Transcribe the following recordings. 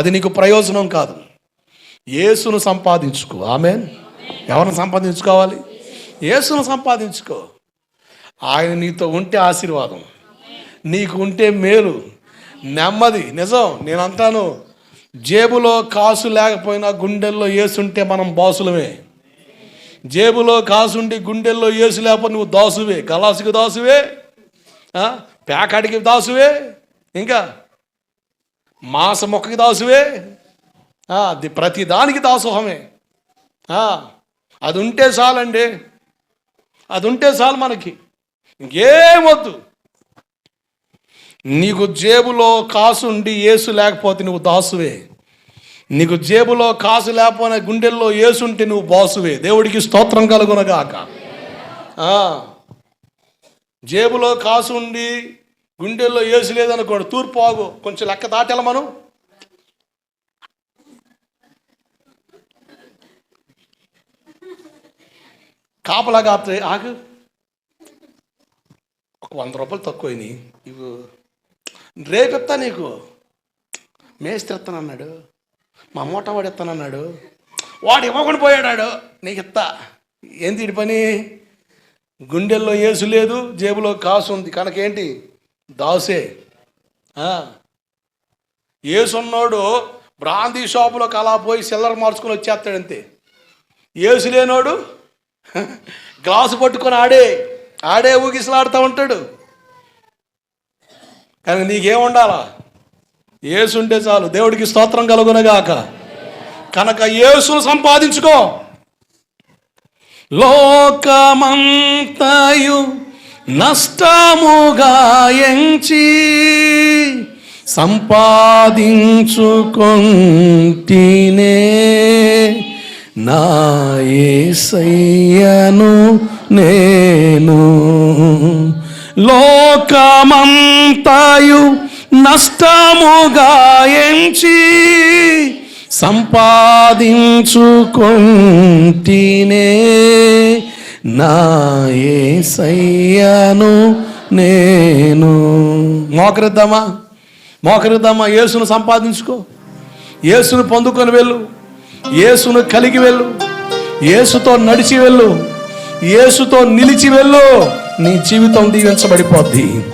అది నీకు ప్రయోజనం కాదు. యేసును సంపాదించుకో. ఆమె ఎవరిని సంపాదించుకోవాలి? యేసును సంపాదించుకో. ఆయన నీతో ఉంటే ఆశీర్వాదం. నీకు ఉంటే మేలు. నెమ్మది. నిజం. నేను అంటాను జేబులో కాసు లేకపోయినా గుండెల్లో ఏసుంటే మనం బాసులమే జేబులో కాసుండి గుండెల్లో ఏసు లేకపోతే నువ్వు దాసువే. గలాసుకి దాసువే. పేకాడికి దాసువే. ఇంకా మాస మొక్కకి దాసువే అది ప్రతి దానికి దాసోహమే. అది ఉంటే చాలండి. అది ఉంటే చాలు మనకి. ఇంకేం వద్దు. నీకు జేబులో కాసు ఉండి ఏసు లేకపోతే నువ్వు దాసువే. నీకు జేబులో కాసు లేకపోయినా గుండెల్లో ఏసుంటే నువ్వు బాసువే. దేవుడికి స్తోత్రం కలుగునగాక. జేబులో కాసు ఉండి గుండెల్లో ఏసు లేదనుకోండి తూర్పు ఆగు. కొంచెం లెక్క దాటెల మనం? కాపలా కాపుతాయి ఆగు. ఒక వంద రూపాయలు తక్కువైనాయి ఇవి రేపు నీకు. మేస్త్రి ఇస్తానన్నాడు. మా మూట వాడు ఇస్తానన్నాడు. వాడు ఇవ్వకుండా పోయాడాడు. నీకు ఇస్తా. ఏంది పని? గుండెల్లో ఏసు లేదు జేబులో కాసు ఉంది. కనుక ఏంటి? దాసే. ఆ. ఏసున్నోడు బ్రాందీ షాపులోకి అలా పోయి సిల్లర్ మార్చుకొని వచ్చేస్తాడంతే. ఏసు లేనోడు గ్లాసు పట్టుకొని ఆడే ఆడే ఊగిసలాడుతూ ఉంటాడు. కానీ నీకేముండాలా ఏసుంటే చాలు. దేవుడికి స్తోత్రం కలుగునగాక. కనుక ఏసును సంపాదించుకో. లోకమంతయు నష్టముగా ఎంచి సంపాదించుకొంటినే నా యేసయ్యను నేను. లోకమంతయు నష్టముగా ఎంచి సంపాదించుకొంటినే నా యేసయ్యను నేను. మోకరిద్దామా? మోకరిద్దామా? యేసును సంపాదించుకో. యేసును పొందుకొని వెళ్ళు. యేసును కలిగి వెళ్ళు. యేసుతో నడిచి వెళ్ళు. యేసుతో నిలిచి వెళ్ళు. నీ జీవితం దీవించబడిపోద్ది.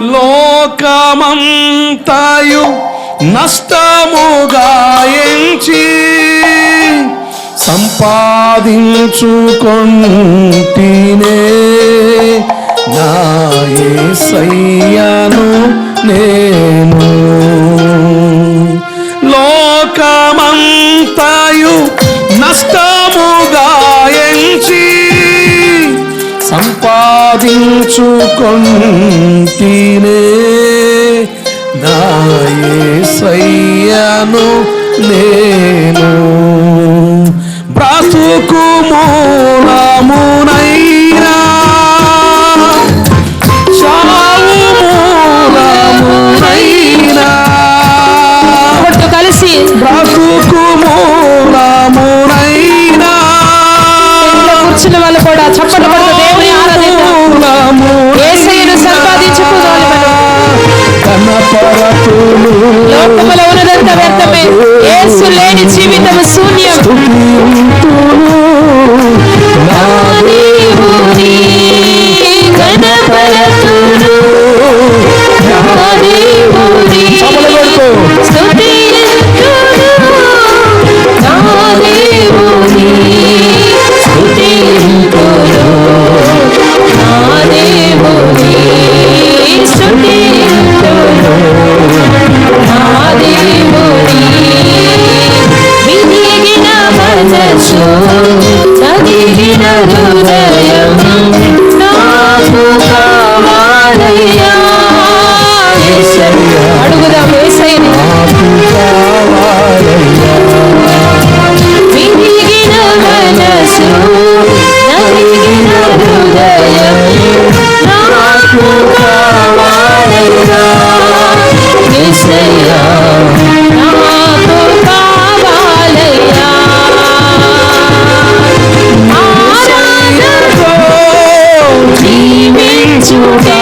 లోకమంతాయు నష్టముగా ఎంచి సంపాదించుకొంటినే నా యేసయ్యను నేను. లోకమంతయు నష్టముగా ఎంచి సంపాదించుకొంటినే నా యేసయ్యను నేను. కూడా చప్పట్లు కొడుతూ దేవుని యేసయ్యను మనం లోకములో ఉన్నదంతా Cinta juga,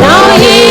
tapi.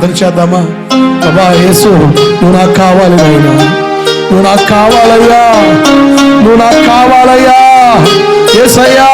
ప్రార్థన చేద్దామా? ప్రభా యేసు నువ్వు నాకు కావాలి నాయనా. నువ్వు నాకు కావాలయ్యా. నువ్వు నాకు కావాలయ్యా. ఏసయ్యా